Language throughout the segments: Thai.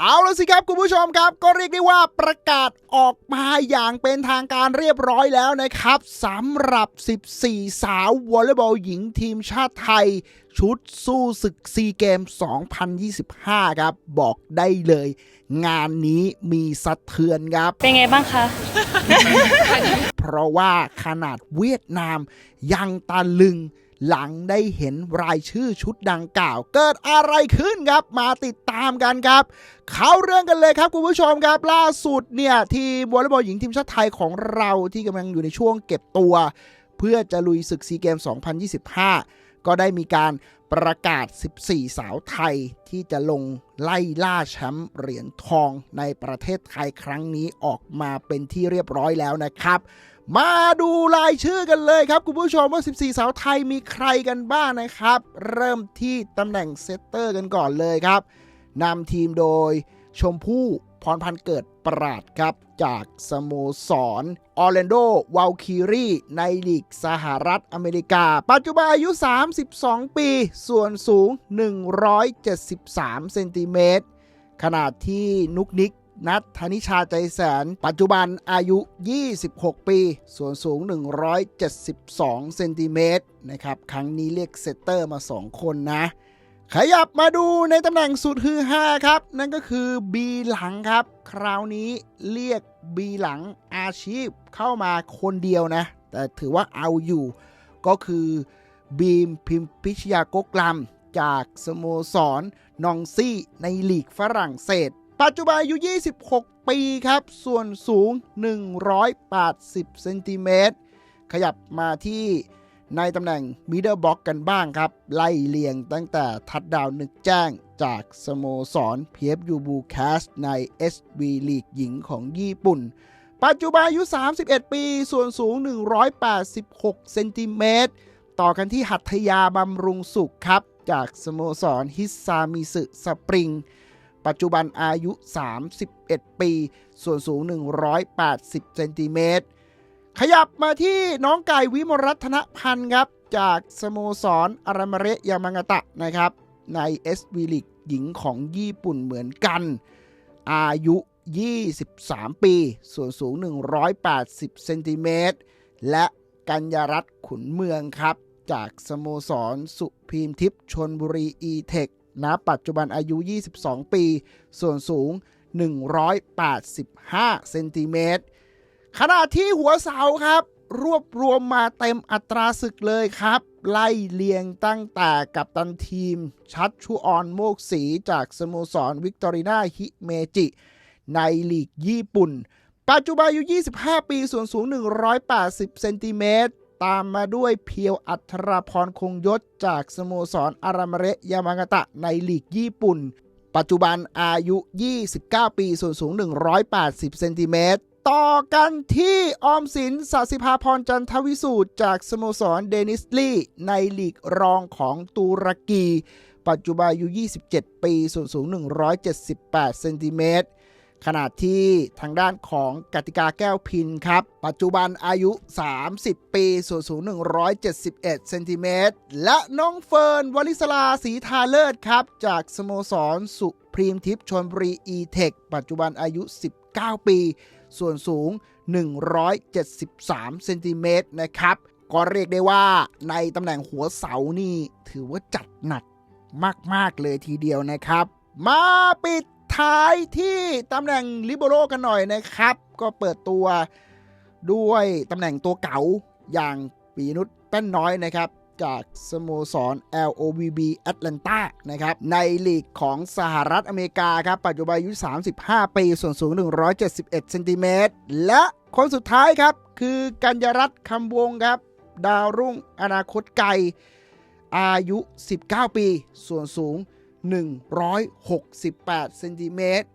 เอาละสิครับคุณผู้ชมครับ ก็เรียกได้ว่าประกาศออกมาอย่างเป็นทางการเรียบร้อยแล้วนะครับสำหรับ 14 สาววอลเลย์บอลหญิงทีมชาติไทย ชุดสู้ศึกซีเกม 2025 ครับ บอกได้เลย งานนี้มีสะเทือนครับ เป็นไงบ้างคะ เพราะว่าขนาดเวียดนามยังตะลึง หลังได้เห็นรายชื่อชุดดังกล่าว เกิดอะไรขึ้นครับมาติดตามกันครับ เข้าเรื่องกันเลยครับคุณผู้ชมครับล่าสุดเนี่ยทีมวอลเลย์บอลหญิงทีมชาติไทยของเราที่กำลังอยู่ในช่วงเก็บตัว เพื่อจะลุยศึกซีเกม 2025 ก็ได้มีการประกาศ 14 สาวไทยที่จะลงไล่ล่าแชมป์เหรียญทองในประเทศไทยครั้งนี้ออกมาเป็นที่เรียบร้อยแล้วนะครับ มาดูรายชื่อกันเลยครับ คุณผู้ชมว่า 14 สาวไทยมีใครกันบ้างนะครับ เริ่มที่ตำแหน่งเซตเตอร์กันก่อนเลยครับนำทีมโดยชมพู่พรพันธ์เกิดปราดครับ จากสโมสรออร์แลนโดวาลคิรีในลีกสหรัฐอเมริกา ปัจจุบันอายุ 32 ปี ส่วนสูง 173 เซนติเมตรขนาดที่นุกนิก นัทธนิชาใจแสน ปัจจุบันอายุ 26 ปี ส่วนสูง 172 เซนติเมตรนะครับ ครั้งนี้เรียกเซตเตอร์มา 2 คนนะ ขยับมาดูในตำแหน่งสุดฮือฮาครับ นั่นก็คือบีหลังครับ คราวนี้เรียกบีหลังอาชีพเข้ามาคนเดียวนะ แต่ถือว่าเอาอยู่ ก็คือบีมพิมพิชยากกลำจากสโมสรนองซี่ในลีกฝรั่งเศส ปัจจุบันอายุ 26 ปีครับ ส่วนสูง 180 เซนติเมตร ขยับมาที่ในตำแหน่งมิดเดิลบล็อกกันบ้างครับ ไล่เลียงตั้งแต่ทัดดาวนึกแจ้งจากสโมสร PFU b u c a s ใน SB ลีกหญิงของญี่ปุ่น ปัจจุบันอายุ 31 ปี ส่วนสูง 186 เซนติเมตร ต่อกันที่หัตถยาบำรุงสุขครับ จากสโมสรฮิซามิสึสปริง ปัจจุบันอายุ 31 ปี ส่วนสูง 180 เซนติเมตร ขยับมาที่น้องไก่วิมรัตนพันธ์ครับ จากสโมสรอารามาเรยามางตะนะครับ ใน s อ l ลีกหญิงของญี่ปุ่นเหมือนกัน อายุ 23 ปี ส่วนสูง 180 เซนติเมตร และกัญญรัตน์ขุนเมืองครับ จากสโมสรสุพีมทิพย์ชนบุรีอีเทค ณปัจจุบันอายุ 22 ปี ส่วนสูง 185 เซนติเมตร ขณะที่หัวเสาครับ รวบรวมมาเต็มอัตราศึกเลยครับ ไล่เลียงตั้งแต่กับตันทีม ชัดชูออนโมกสีจากสโมสรวิกตอรีนาฮิเมจิ ในลีกญี่ปุ่นปัจจุบันอายุ 25 ปี ส่วนสูง 180 เซนติเมตร ตามมาด้วยเพียวอัทรพรคงยศจากสโมสรอารามเรยามางาตะในลีกญี่ปุ่น ปัจจุบันอายุ 29 ปี ส่วนสูง 180 เซนติเมตร ต่อกันที่ออมสินสศิภาพรจันทวิสูตรจากสโมสรเดนิสลีในลีกรองของตุรกี ปัจจุบันอายุ 27 ปี ส่วนสูง 178 เซนติเมตร ขณะที่ทางด้านของกติกาแก้วพินครับ ปัจจุบันอายุ 30 ปีส่วนสูง 171 เซนติเมตร และน้องเฟิร์นวลิศลาศรีทาเลิศครับ จากสโมสรสุพรีมทิพย์ชนบุรีอีเทคปัจจุบันอายุ 19 ปี ส่วนสูง 173 เซนติเมตรนะครับ ก็เรียกได้ว่าในตำแหน่งหัวเสานี่ ถือว่าจัดหนักมาก ๆ เลยทีเดียวนะครับ มาปิด ท้ายที่ตำแหน่งลิเบโรกันหน่อยนะครับ ก็เปิดตัวด้วยตำแหน่งตัวเก๋าอย่างปีนุชแป้นน้อยนะครับ จากสโมสร LOVB Atlanta นะครับ ในลีกของสหรัฐอเมริกาครับ ปัจจุบันอายุ 35 ปี ส่วนสูง 171เซนติเมตรและคนสุดท้ายครับ คือกัญญรัตน์คำวงครับ ดาวรุ่งอนาคตไกลอายุ 19 ปี ส่วนสูง 168เซนติเมตร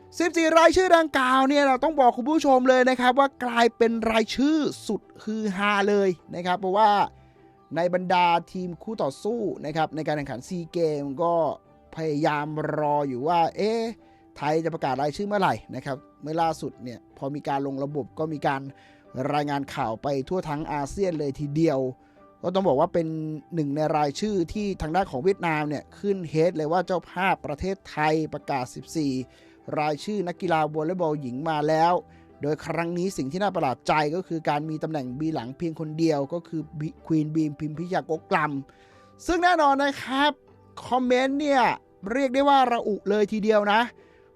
14 รายชื่อดังกล่าวเนี่ยเราต้องบอกคุณผู้ชมเลยนะครับ ว่ากลายเป็นรายชื่อสุดฮือฮาเลยนะครับ เพราะว่าในบรรดาทีมคู่ต่อสู้นะครับในการแข่งขันซีเกมก็พยายามรออยู่ว่า เอ๊ะไทยจะประกาศรายชื่อเมื่อไหร่นะครับ เมื่อล่าสุดเนี่ยพอมีการลงระบบก็มีการรายงานข่าวไปทั่วทั้งอาเซียนเลยทีเดียว ก็ต้องบอกว่าเป็นหนึ่งในรายชื่อที่ทางด้านของเวียดนามเนี่ยขึ้นเฮดเลยว่าเจ้าภาพประเทศไทยประกาศ 14 รายชื่อนักกีฬาวอลเลย์บอลหญิงมาแล้ว โดยครั้งนี้สิ่งที่น่าประหลาดใจก็คือการมีตำแหน่งบีหลังเพียงคนเดียวก็คือควีนบีมพิมพิยากกลัมซึ่งแน่นอนนะครับ คอมเมนต์เนี่ยเรียกได้ว่าระอุเลยทีเดียวนะ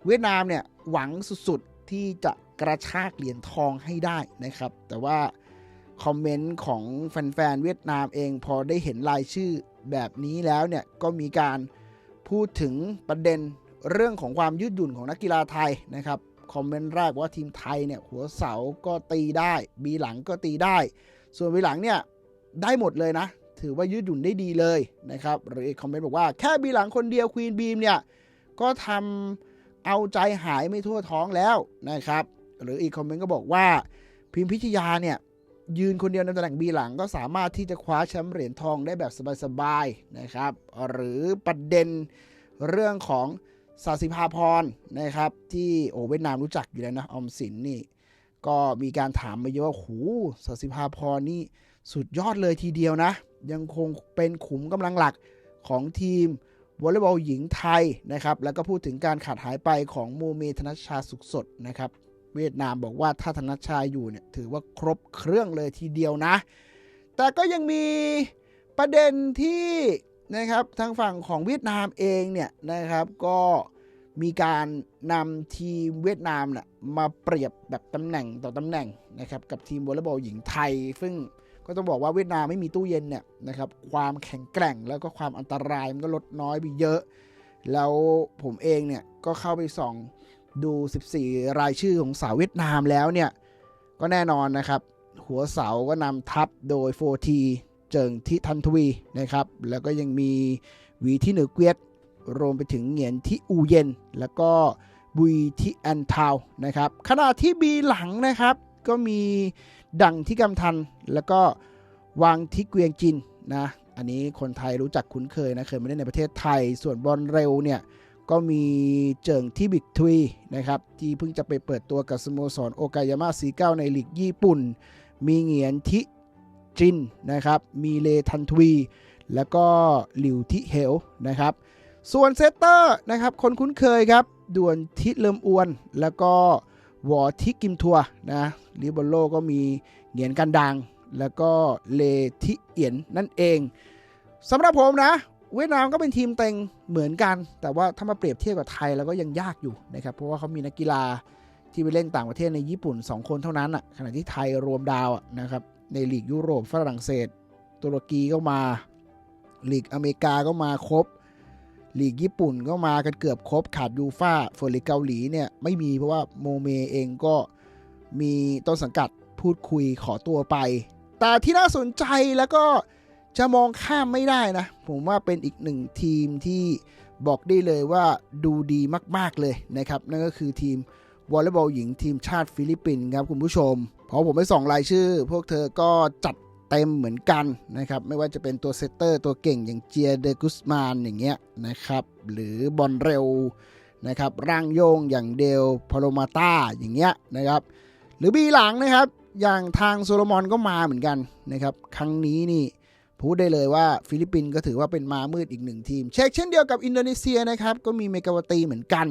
เวียดนามเนี่ยหวังสุดๆที่จะกระชากเหรียญทองให้ได้นะครับ แต่ว่า คอมเมนต์ของแฟนๆเวียดนามเอง พอได้เห็นรายชื่อแบบนี้แล้วเนี่ยก็มีการพูดถึงประเด็นเรื่องของความยืดหยุ่นของนักกีฬาไทยนะครับคอมเมนต์แรกว่าทีมไทยเนี่ยหัวเสาก็ตีได้ บีหลังก็ตีได้ ส่วนบีหลังเนี่ยได้หมดเลยนะ ถือว่ายืดหยุ่นได้ดีเลยนะครับหรืออีกคอมเมนต์บอกว่าแค่บีหลังคนเดียวควีนบีมเนี่ยก็ทำเอาใจหายไม่ทั่วท้องแล้วนะครับ หรืออีกคอมเมนต์ก็บอกว่าพิมพิชยาเนี่ย ยืนคนเดียวในตำแหน่งบีหลังก็สามารถที่จะคว้าแชมป์เหรียญทองได้แบบสบายๆนะครับ หรือประเด็นเรื่องของสาสิภาพรนะครับ ที่โอเวียดนามรู้จักอยู่แล้วนะออมสินนี่ ก็มีการถามมาเยอะว่าหูสาสิภาพรนี่สุดยอดเลยทีเดียวนะ ยังคงเป็นขุมกำลังหลักของทีมวอลเลย์บอลหญิงไทยนะครับ แล้วก็พูดถึงการขาดหายไปของโมเมธนชชาสุขสดนะครับ เวียดนามบอกว่าถ้าธนชชาอยู่เนี่ยถือว่าครบเครื่องเลยทีเดียวนะ แต่ก็ยังมีประเด็นที่นะครับทางฝั่งของเวียดนามเองเนี่ยนะครับก็มีการนำทีมเวียดนามน่ะมาเปรียบแบบตำแหน่งต่อตำแหน่งนะครับกับทีมวอลเลย์บอลหญิงไทย ซึ่งก็ต้องบอกว่าเวียดนามไม่มีตู้เย็นเนี่ยนะครับความแข็งแกร่งแล้วก็ความอันตรายมันก็ลดน้อยไปเยอะ แล้วผมเองเนี่ยก็เข้าไปส่อง ดู 14 รายชื่อของสาวเวียดนามแล้วเนี่ย ก็แน่นอนนะครับ หัวเสาก็นำทัพโดยโฟทีเจิงทิทันทวีนะครับ แล้วก็ยังมีวีที่เหนือเกวียด รวมไปถึงเหงียนที่อูเย็น แล้วก็บุยที่แอนทาวนะครับ ขณะที่บีหลังนะครับ ก็มีดังที่กำทัน แล้วก็วางที่เกวียงจินนะ อันนี้คนไทยรู้จักคุ้นเคยนะ เคยมาเล่นในประเทศไทย ส่วนบอลเร็วเนี่ย ก็มีเจิงที่บิกทวีนะครับที่เพิ่งจะไปเปิดตัวกับสโมสรโอกายาม่าสีเก้าในลีกญี่ปุ่น มีเหงียนทิจินนะครับ มีเลทันทวี แล้วก็หลิวทิเฮลนะครับ ส่วนเซตเตอร์นะครับคนคุ้นเคยครับด่วนทิเลิมอวน แล้วก็วอทิกิมทัวนะลิเบโลก็มีเหงียนกันดัง แล้วก็เลทิเอียนนั่นเองสำหรับผมนะ เวียดนามก็เป็นทีมเต็งเหมือนกัน แต่ว่าถ้ามาเปรียบเทียบกับไทยแล้วก็ยังยากอยู่นะครับเพราะว่าเขามีนักกีฬาที่ไปเล่นต่างประเทศในญี่ปุ่น 2 คนเท่านั้นอะขณะที่ไทยรวมดาวนะครับในลีกยุโรปฝรั่งเศส ตุรกีก็มาลีกอเมริกาก็มาครบลีกญี่ปุ่นก็มากันเกือบครบขาดยูฟ่าส่วนลีกเกาหลีเนี่ยไม่มีเพราะว่าโมเมเองก็มีต้นสังกัดพูดคุยขอตัวไป แต่ที่น่าสนใจแล้วก็ จะมองข้ามไม่ได้นะ ผมว่าเป็นอีกหนึ่งทีมที่บอกได้เลยว่าดูดีมาก ๆ เลยนะครับ นั่นก็คือทีมวอลเลย์บอลหญิงทีมชาติฟิลิปปินส์ครับคุณผู้ชม เพราะผมไปส่องรายชื่อ พวกเธอก็จัดเต็มเหมือนกันนะครับ ไม่ว่าจะเป็นตัวเซตเตอร์ตัวเก่งอย่างเจียเดกุสมานอย่างเงี้ยนะครับ หรือบอลเร็วนะครับ ร่างโยงอย่างเดลพาโลมาตาอย่างเงี้ยนะครับ หรือบีหลังนะครับ อย่างทางโซโลมอนก็มาเหมือนกันนะครับ ครั้งนี้นี่ พูดได้เลยว่าฟิลิปปินส์ก็ถือว่าเป็นมามืดอีกหนึ่งทีม เช็คเช่นเดียวกับอินโดนีเซียนะครับ ก็มีเมกาวตีเหมือนกัน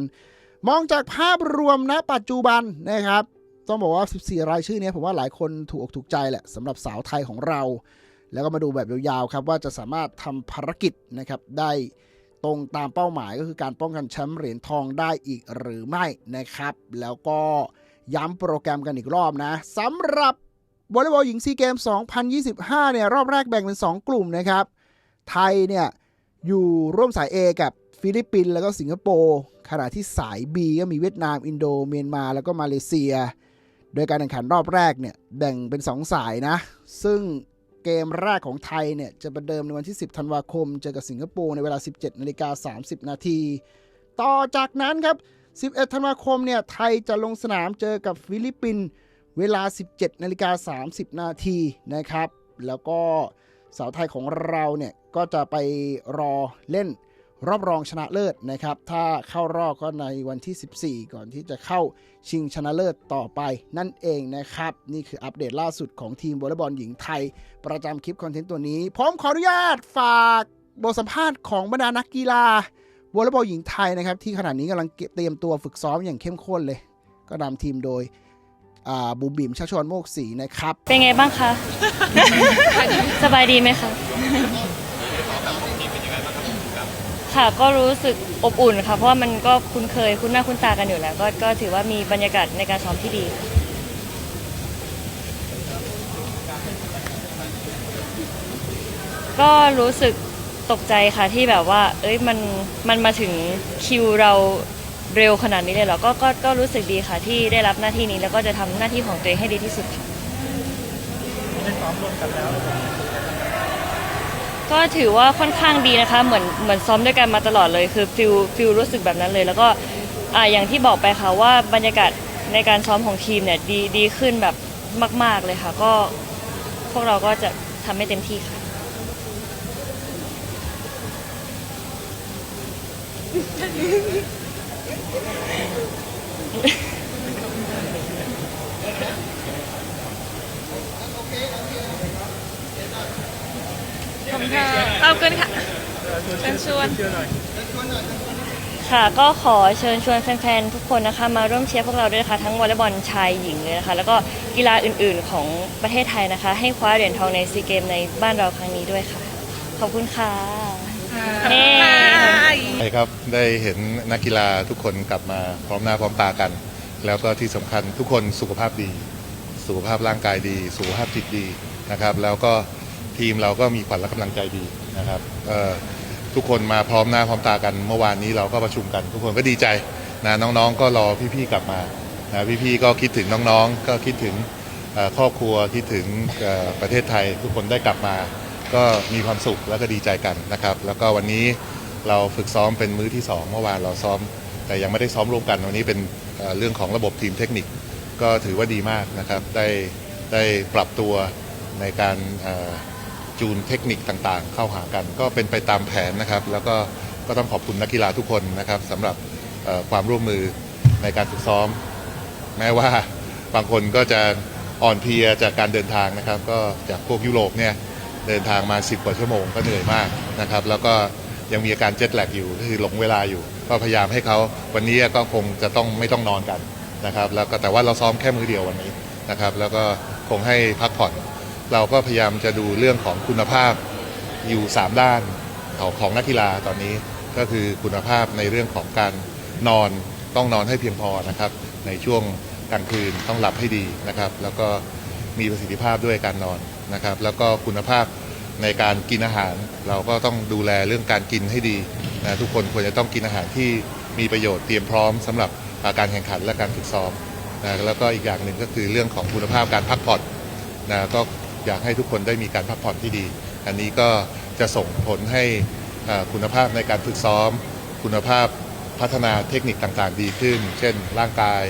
มองจากภาพรวมนะปัจจุบันนะครับ ต้องบอกว่า 14 รายชื่อนี้ผมว่าหลายคนถูกอกถูกใจแหละสำหรับสาวไทยของเรา แล้วก็มาดูแบบยาวๆครับว่าจะสามารถทำภารกิจนะครับได้ตรงตามเป้าหมายก็คือการป้องกันแชมป์เหรียญทองได้อีกหรือไม่นะครับ แล้วก็ย้ำโปรแกรมกันอีกรอบนะสำหรับ วอลเลย์บอลหญิงซีเกม2025เนี่ยรอบแรกแบ่งเป็น 2 กลุ่มนะครับ ไทยเนี่ยอยู่ร่วมสาย A กับฟิลิปปินส์แล้วก็สิงคโปร์ขณะที่สาย B ก็มีเวียดนาม อินโดเมียนมา แล้วก็มาเลเซีย โดยการแข่งขันรอบแรกเนี่ยแบ่งเป็น 2 สายนะ ซึ่งเกมแรกของไทยเนี่ยจะประเดิมในวันที่ 10 ธันวาคม เจอกับสิงคโปร์ในเวลา 17นาฬิกา30 นาที ต่อจากนั้นครับ 11 ธันวาคมเนี่ยไทยจะลงสนามเจอกับฟิลิปปินส์ เวลา 17นาฬิกา30 นาทีนะครับ แล้วก็สาวไทยของเราเนี่ยก็จะไปรอเล่นรอบรองชนะเลิศนะครับ ถ้าเข้ารอบก็ในวันที่ 14 ก่อนที่จะเข้าชิงชนะเลิศต่อไปนั่นเองนะครับ นี่คืออัปเดตล่าสุดของทีมวอลเลย์บอลหญิงไทย ประจำคลิปคอนเทนต์ตัวนี้ผมขออนุญาตฝากบทสัมภาษณ์ของบรรดานักกีฬาวอลเลย์บอลหญิงไทยนะครับที่ขณะนี้กำลังเตรียมตัวฝึกซ้อมอย่างเข้มข้นเลย ก็นำทีมโดย บูมบิมชัชชวนโมกศรีนะครับ เป็นไงบ้างคะ สบายดีไหมคะ ค่ะก็รู้สึกอบอุ่นค่ะ เพราะว่ามันก็คุ้นเคยคุ้นหน้าคุ้นตากันอยู่แล้ว ก็ก็ถือว่ามีบรรยากาศในการซ้อมที่ดีค่ะก็รู้สึกตกใจค่ะที่แบบว่า เอ้ยมันมันมาถึงคิวเรา เร็วขนาดนี้เลยเหรอก็ก็ก็รู้สึกดีค่ะที่ได้รับหน้าที่นี้แล้วก็จะทำหน้าที่ของตัวเองให้ดีที่สุดค่ะก็ถือว่าค่อนข้างดีนะคะ เหมือนเหมือนซ้อมด้วยกันมาตลอดเลย คือฟิลฟิลรู้สึกแบบนั้นเลย แล้วก็อ่าอย่างที่บอกไปค่ะว่าบรรยากาศในการซ้อมของทีมเนี่ยดีดีขึ้นแบบมาก ๆเลยค่ะ ก็พวกเราก็จะทำให้เต็มที่ค่ะ ขอบคุณค่ะขอบคุณค่ะเชิญชวน ค่ะก็ขอเชิญชวนแฟนๆ ทุกคนนะคะ มาร่วมเชียร์พวกเราด้วยนะคะทั้งวอลเลย์บอลชายหญิงเลยนะคะ แล้วก็กีฬาอื่นๆของประเทศไทยนะคะ ให้คว้าเหรียญทองในซีเกมในบ้านเราครั้งนี้ด้วยค่ะ ขอบคุณค่ะเฮ้ใช่ครับได้เห็นนักกีฬาทุกคนกลับมาพร้อมหน้าพร้อมตากัน แล้วก็ที่สำคัญทุกคนสุขภาพดี สุขภาพร่างกายดี สุขภาพจิตดีนะครับ แล้วก็ทีมเราก็มีขวัญและกำลังใจดีนะครับเอ่อ ทุกคนมาพร้อมหน้าพร้อมตากันเมื่อวานนี้เราก็ประชุมกัน ทุกคนก็ดีใจนะน้องๆ ก็รอพี่ๆกลับมานะพี่ๆก็คิดถึงน้องๆ ก็คิดถึงครอบครัวคิดถึงประเทศไทย ทุกคนได้กลับมา ก็มีความสุขแล้วก็ดีใจกันนะครับ แล้วก็วันนี้เราฝึกซ้อมเป็นมื้อที่ 2 เมื่อวานเราซ้อม แต่ยังไม่ได้ซ้อมร่วมกันวันนี้เป็นเรื่องของระบบทีมเทคนิค ก็ถือว่าดีมากนะครับ ได้ได้ปรับตัวในการ จูนเทคนิคต่างๆ เข้าหากัน ก็เป็นไปตามแผนนะครับ แล้วก็ก็ต้องขอบคุณนักกีฬาทุกคนนะครับสำหรับความร่วมมือในการฝึกซ้อม แม้ว่าบางคนก็จะอ่อนเพลียจากการเดินทางนะครับ ก็จากพวกยุโรปเนี่ยเดินทางมา 10 กว่าชั่วโมงก็เหนื่อยมากนะครับ แล้วก็ยังมีอาการเจ็ตแลกอยู่ก็คือหลงเวลาอยู่ ก็พยายามให้เขาวันนี้ก็คงจะต้องไม่ต้องนอนกันนะครับ แล้วก็แต่ว่าเราซ้อมแค่มือเดียววันนี้นะครับ แล้วก็คงให้พักผ่อน เราก็พยายามจะดูเรื่องของคุณภาพอยู่ 3 ด้านของของนักกีฬาตอนนี้ก็คือคุณภาพในเรื่องของการนอนต้องนอนให้เพียงพอนะครับ ในช่วงกลางคืนต้องหลับให้ดีนะครับ แล้วก็มีประสิทธิภาพด้วยการนอนนะครับ แล้วก็คุณภาพในการกินอาหาร เราก็ต้องดูแลเรื่องการกินให้ดีนะทุกคนควรจะต้องกินอาหารที่มีประโยชน์เตรียมพร้อมสำหรับาการแข่งขันและการฝึกซ้อมนะแล้วก็อีกอย่างหนึ่งก็คือเรื่องของคุณภาพการพักผ่อนนะก็ อยากให้ทุกคนได้มีการพักผ่อนที่ดี อันนี้ก็จะส่งผลให้คุณภาพในการฝึกซ้อม คุณภาพพัฒนาเทคนิคต่างๆ ดีขึ้น เช่น ร่างกาย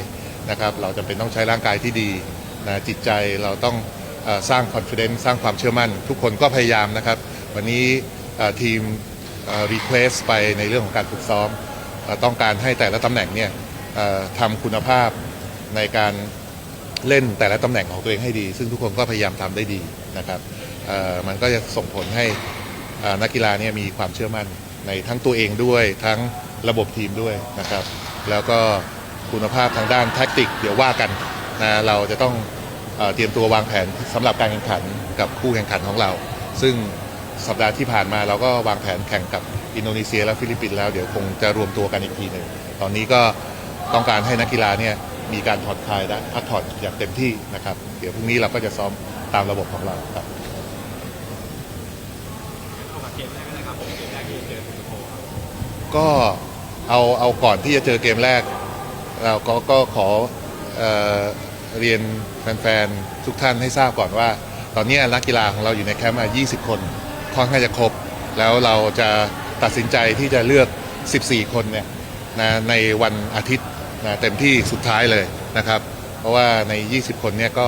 นะครับเราจำเป็นต้องใช้ร่างกายที่ดีนะจิตใจเราต้องอสร้าง confidence สร้างความเชื่อมั่น ทุกคนก็พยายามนะครับ วันนี้ทีมรีเควสไปในเรื่องของการฝึกซ้อม ต้องการให้แต่ละตำแหน่งเนี่ยทำคุณภาพในการ เล่นแต่ละตำแหน่งของตัวเองให้ดี ซึ่งทุกคนก็พยายามทำได้ดีนะครับมันก็จะส่งผลให้นักกีฬาเนี่ยมีความเชื่อมั่นในทั้งตัวเองด้วยทั้งระบบทีมด้วยนะครับ แล้วก็คุณภาพทางด้านแท็กติก เดี๋ยวว่ากันนะเราจะต้องเอเตรียมตัววางแผนสำหรับการแข่งขันกับคู่แข่งขันของเรา ซึ่งสัปดาห์ที่ผ่านมาเราก็วางแผนแข่งกับอินโดนีเซียและฟิลิปปินส์แล้วเดี๋ยวคงจะรวมตัวกันอีกทีหนึ่งตอนนี้ก็ต้องการให้นักกีฬาเนี่ย มีการผ่อนคลายและพักผ่อนอย่างเต็มที่นะครับ เดี๋ยวพรุ่งนี้เราก็จะซ้อมตามระบบของเราครับก็เอาเอาก่อนที่จะเจอเกมแรก เราก็ก็ขอเออเรียนแฟนๆทุกท่านให้ทราบก่อนว่า ตอนนี้นักกีฬาของเราอยู่ในแคมป์มา 20 คนค่อนข้างจะครบ แล้วเราจะตัดสินใจที่จะเลือก 14 คนเนี่ยนะในวันอาทิตย์ นะเต็มที่สุดท้ายเลยนะครับ เพราะว่าใน 20 คนเนี่ยก็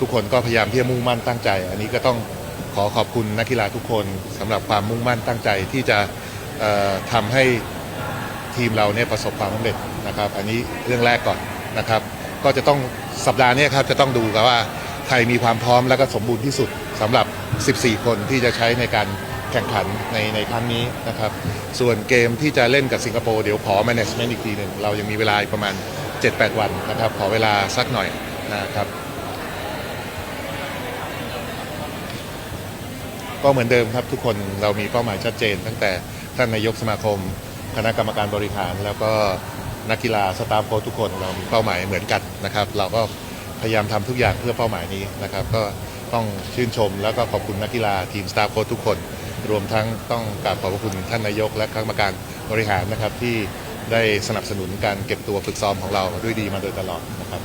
ทุกคนก็พยายามที่จะมุ่งมั่นตั้งใจ อันนี้ก็ต้องขอขอบคุณนักกีฬาทุกคนสำหรับความมุ่งมั่นตั้งใจที่จะเอ่อทำให้ทีมเราเนี่ยประสบความสำเร็จนะครับ อันนี้เรื่องแรกก่อนนะครับ ก็จะต้องสัปดาห์นี้ครับจะต้องดูกันว่าใครมีความพร้อมและก็สมบูรณ์ที่สุดสำหรับ 14 คนที่จะใช้ในการ แข่งขันในในครั้งนี้นะครับ ส่วนเกมที่จะเล่นกับสิงคโปร์เดี๋ยวขอ management อีกทีหนึ่งเรายังมีเวลาประมาณ 7-8 วันนะครับ ขอเวลาสักหน่อยนะครับ ก็เหมือนเดิมครับทุกคนเรามีเป้าหมายชัดเจน ตั้งแต่ท่านนายกสมาคม คณะกรรมการบริหาร แล้วก็นักกีฬาสตาฟโค้ชทุกคนเรามีเป้าหมายเหมือนกันนะครับ เราก็พยายามทำทุกอย่างเพื่อเป้าหมายนี้นะครับ ก็ต้องชื่นชมแล้วก็ขอบคุณนักกีฬาทีมสตาฟโค้ชทุกคน รวมทั้งต้องกราบขอบพระคุณท่านนายก และคณะกรรมการบริหารนะครับที่ได้สนับสนุนการเก็บตัวฝึกซ้อมของเราด้วยดีมาโดยตลอดนะครับ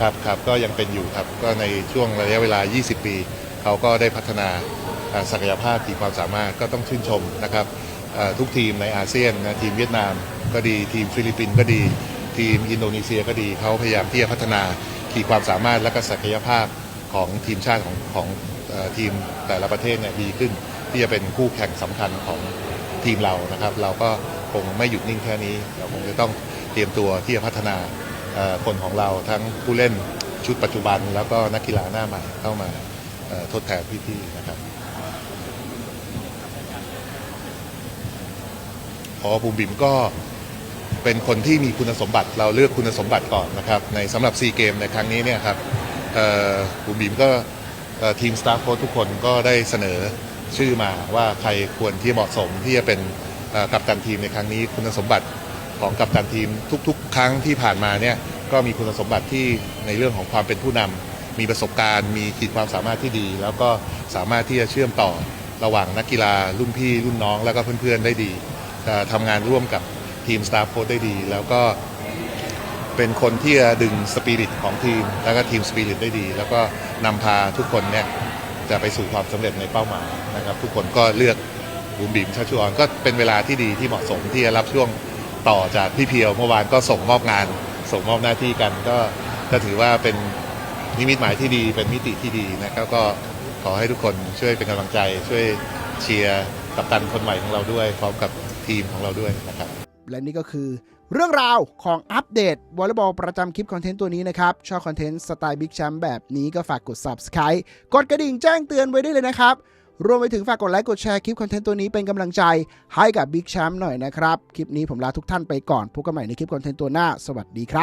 ครับครับก็ยังเป็นอยู่ครับก็ในช่วงระยะเวลา 20 ปี เขาก็ได้พัฒนาศักยภาพขีดความสามารถก็ต้องชื่นชมนะครับทุกทีมในอาเซียนนะทีมเวียดนามก็ดีทีมฟิลิปปินส์ก็ดี ทีมอินโดนีเซียก็ดีเขาพยายามที่จะพัฒนาขีดความสามารถและก็ศักยภาพ ของทีมชาติของของทีมแต่ละประเทศเนี่ยดีขึ้น ที่จะเป็นคู่แข่งสำคัญของทีมเรานะครับ เราก็คงไม่หยุดนิ่งแค่นี้ เราคงจะต้องเตรียมตัวที่จะพัฒนาคนของเราทั้งผู้เล่นชุดปัจจุบัน แล้วก็นักกีฬาหน้าใหม่เข้ามาทดแทนพี่ๆนะครับพอบุมบิมก็เป็นคนที่มีคุณสมบัติเราเลือกคุณสมบัติก่อนนะครับในสำหรับซีเกมในครั้งนี้เนี่ยครับ เอ่อบุมบิมก็ทีมสตาฟโค้ชทุกคนก็ได้เสนอชื่อมาว่าใครควรที่เหมาะสมที่จะเป็นกัปตันทีมในครั้งนี้คุณสมบัติของกัปตันทีมทุก ๆ ครั้งที่ผ่านมาเนี่ยก็มีคุณสมบัติที่ในเรื่องของความเป็นผู้นำมีประสบการณ์ มีขีดความสามารถที่ดี แล้วก็สามารถที่จะเชื่อมต่อระหว่างนักกีฬารุ่นพี่รุ่นน้องแล้วก็เพื่อนๆได้ดีเอ่อทำงานร่วมกับทีมสตาฟโค้ชได้ดี แล้วก็ เป็นคนที่จะดึงสปิริตของทีม แล้วก็ทีมสปิริตได้ดี แล้วก็นำพาทุกคนเนี่ยจะไปสู่ความสำเร็จในเป้าหมายนะครับ ทุกคนก็เลือกบุ๋มบิมชาชวอนก็เป็นเวลาที่ดีที่เหมาะสมที่จะรับช่วงต่อจากพี่เพียวเมื่อวานก็ส่งมอบงาน ส่งมอบหน้าที่กันก็ก็ถือว่าเป็นนิมิตหมายที่ดีเป็นมิติที่ดีนะครับก็ขอให้ทุกคนช่วยเป็นกำลังใจ ช่วยเชียร์กัปตันคนใหม่ของเราด้วยพร้อมกับทีมของเราด้วยนะครับ และนี่ก็คือเรื่องราวของอัปเดตวอลเลย์บอลประจำคลิปคอนเทนต์ตัวนี้นะครับ ชอบคอนเทนต์สไตล์บิ๊กแชมป์แบบนี้ก็ฝากกด Subscribe กดกระดิ่งแจ้งเตือนไว้ได้เลยนะครับ รวมไปถึงฝากกดไลค์กดแชร์คลิปคอนเทนต์ตัวนี้เป็นกำลังใจให้กับบิ๊กแชมป์หน่อยนะครับ คลิปนี้ผมลาทุกท่านไปก่อนพบกันใหม่ในคลิปคอนเทนต์ตัวหน้า สวัสดีครับ